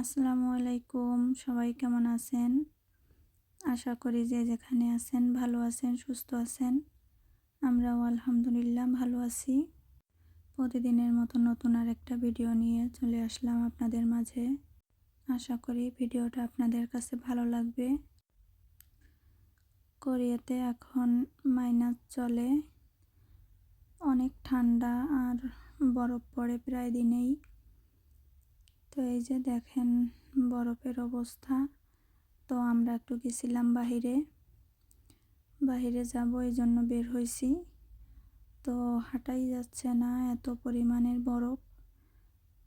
আসসালামু আলাইকুম। সবাই কেমন আছেন? আশা করি যে যেখানে আছেন ভালো আছেন, সুস্থ আছেন। আমরাও আলহামদুলিল্লাহ ভালো আছি। প্রতিদিনের মতো নতুন আর একটা ভিডিও নিয়ে চলে আসলাম আপনাদের মাঝে। আশা করি ভিডিওটা আপনাদের কাছে ভালো লাগবে। কোরিয়াতে এখন মাইনাস চলে। অনেক ঠান্ডা আর বরফ পড়ে প্রায় দিনেই। তো এই যে দেখেন বরফের অবস্থা। তো আমরা একটু গেছিলাম বাহিরে। বাহিরে যাব, এই জন্য বের হয়েছি। তো হাঁটাই যাচ্ছে না, এত পরিমাণের বরফ।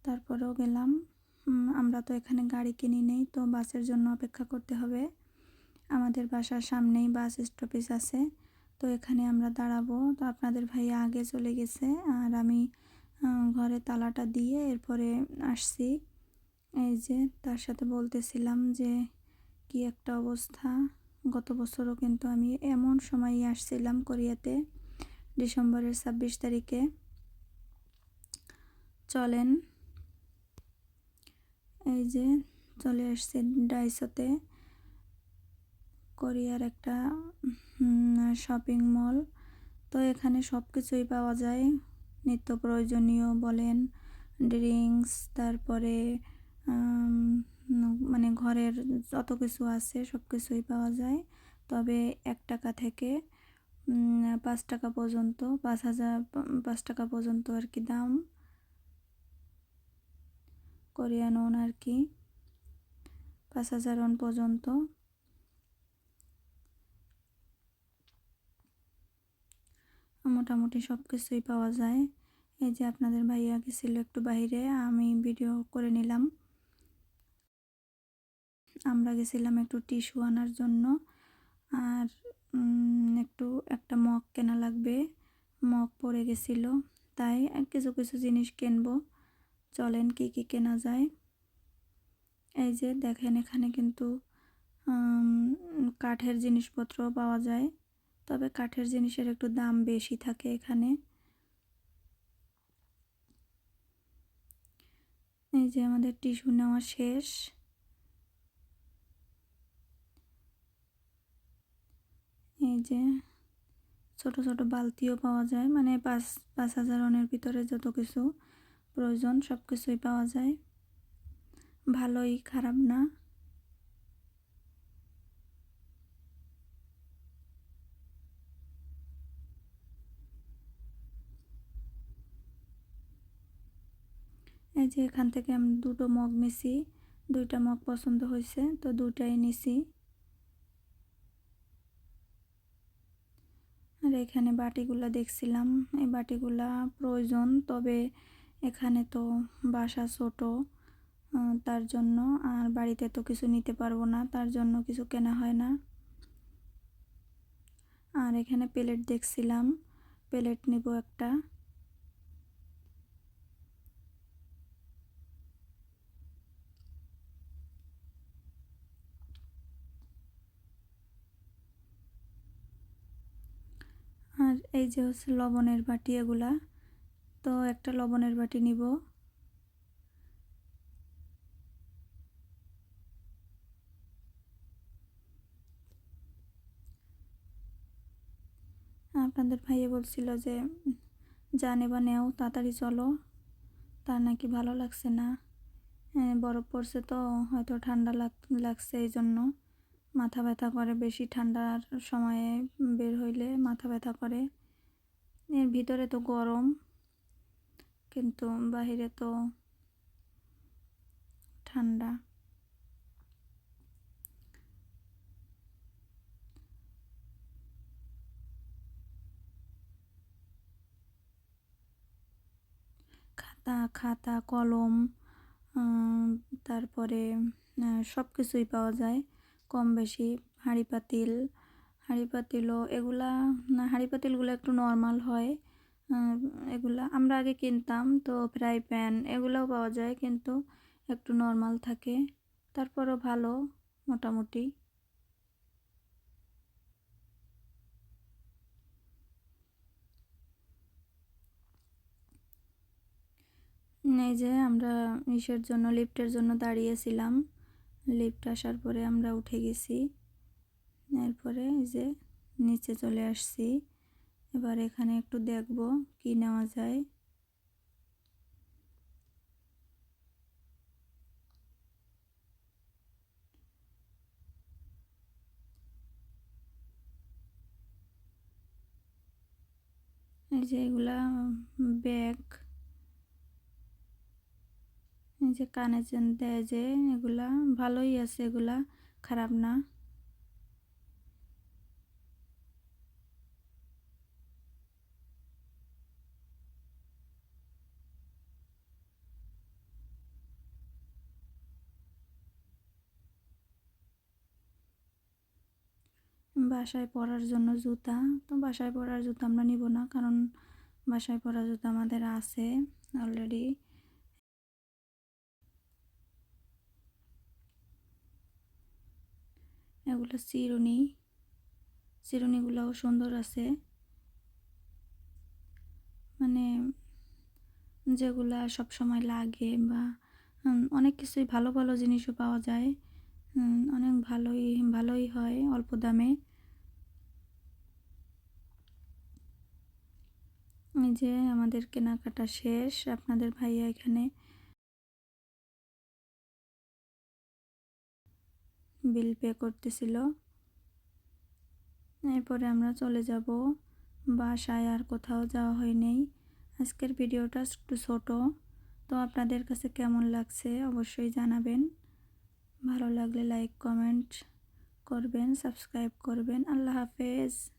তারপরেও গেলাম। আমরা তো এখানে গাড়ি কিনি নেই, তো বাসের জন্য অপেক্ষা করতে হবে। আমাদের বাসার সামনেই বাস স্টপেজ আছে। তো এখানে আমরা দাঁড়াবো। তো আপনাদের ভাই আগে চলে গেছে, আর আমি ঘরে তালাটা দিয়ে এরপরে আসছি। এই যে তার সাথে বলতেছিলাম যে, কি একটা অবস্থা। গত বছরও কিন্তু আমি এমন সময়ই আসছিলাম কোরিয়াতে, ডিসেম্বরের ছাব্বিশ তারিখে। চলেন। এই যে চলে আসছে ডাইসোতে, কোরিয়ার একটা শপিং মল। তো এখানে সব কিছুই পাওয়া যায়। নিত্য প্রয়োজনীয় বলেন, ড্রিঙ্কস, তারপরে মানে ঘরের যত কিছু আছে সব কিছুই পাওয়া যায়। তবে এক টাকা থেকে পাঁচ টাকা পর্যন্ত, পাঁচ হাজার, পাঁচ টাকা পর্যন্ত আর কি দাম। কোরিয়ান ওন আর কি, পাঁচ হাজার ওন পর্যন্ত। মোটামুটি সব কিছুই পাওয়া যায়। এই যে আপনাদের ভাইয়া গেছিল একটু বাইরে আমি ভিডিও করে নিলাম। আমরা গেছিলাম একটু টিস্যু আনার জন্য। আর একটু একটা মগ কেনা লাগবে। মগ পড়ে গেছিল। তাই কিছু কিছু জিনিস কিনবো। চলেন কি কি কেনা যায়। এই যে দেখেন এখানে কিন্তু কাঠের জিনিসপত্র পাওয়া যায়। তবে কাঠের জিনিসের একটু দাম বেশি থাকে এখানে। এই যে আমাদের টিস্যু নেওয়া শেষ। এই যে ছোট ছোট বালতিও পাওয়া যায় মানে পাঁচ পাঁচ হাজার অনের ভিতরে যত কিছু প্রয়োজন সব কিছুই পাওয়া যায়। ভালোই, খারাপ না। এই যে এখান থেকে আমি দুটো মগ নিছি, দুইটা মগ পছন্দ হয়েছে তো দুটাই নিছি। আর এখানে বাটিগুলা দেখছিলাম। এই বাটিগুলা প্রয়োজন, তবে এখানে তো বাসা ছোট তার জন্য আর বাড়িতে তো কিছু নিতে পারব না, তার জন্য কিছু কেনা হয় না। আর এখানে প্লেট দেখছিলাম, প্লেট নিব একটা। আর এই যে হচ্ছে লবণের বাটি এগুলা, তো একটা লবণের বাটি নিব। আপনাদের ভাইয়ে বলছিল যে, জানে বা নেও, তাড়াতাড়ি চলো। তার নাকি ভালো লাগছে না। বরফ পড়ছে তো, হয়তো ঠান্ডা লাগ, লাগছে এই জন্য মাথা ব্যথা করে বেশি ঠান্ডার সময়ে বের হইলে মাথা ব্যথা করে। এর ভিতরে তো গরম, কিন্তু বাহিরে তো ঠান্ডা। খাতা খাতা, কলম তারপরে সব কিছুই পাওয়া যায়। কম বেশি হাঁড়ি পাতিল, হাঁড়ি পাতিলও এগুলা হাঁড়ি পাতিলগুলো একটু নর্মাল হয়। এগুলা আমরা আগে কিনতাম, তো ফ্রাই প্যান এগুলোও পাওয়া যায়, কিন্তু একটু নর্মাল থাকে। তারপরও ভালো, মোটামুটি। এই যে আমরা ইসের জন্য, লিফটের জন্য দাঁড়িয়েছিলাম। লিফট আসার পরে আমরা উঠে গেছি। এরপরে এই যে নিচে চলে আসছি। এবার এখানে একটু দেখব কি নেওয়া যায়। এই যে এগুলা ব্যাগ যে কানে চেন দেয় যে, এগুলা ভালোই আছে, এগুলা খারাপ না। বাসায় পরার জন্য জুতা, তো বাসায় পরার জুতা আমরা নিব না, কারণ বাসায় পরার জুতা আমাদের আছে অলরেডি এগুলো চিরুনি। চিরুনিগুলোও সুন্দর আছে। মানে যেগুলা সব সময় লাগে বা অনেক কিছুই ভালো ভালো জিনিসও পাওয়া যায়। অনেক ভালোই ভালোই হয় অল্প দামে। এই যে আমাদের কেনাকাটা শেষ। আপনাদের ভাইয়া এখানে বিল পে করতেছিল। এরপরে আমরা চলে যাব। বাসায় আর কোথাও যাওয়া হয় হয়নি আজকের ভিডিওটা একটু ছোটো। তো আপনাদের কাছে কেমন লাগছে অবশ্যই জানাবেন। ভালো লাগলে লাইক, কমেন্ট করবেন, সাবস্ক্রাইব করবেন। আল্লাহ হাফেজ।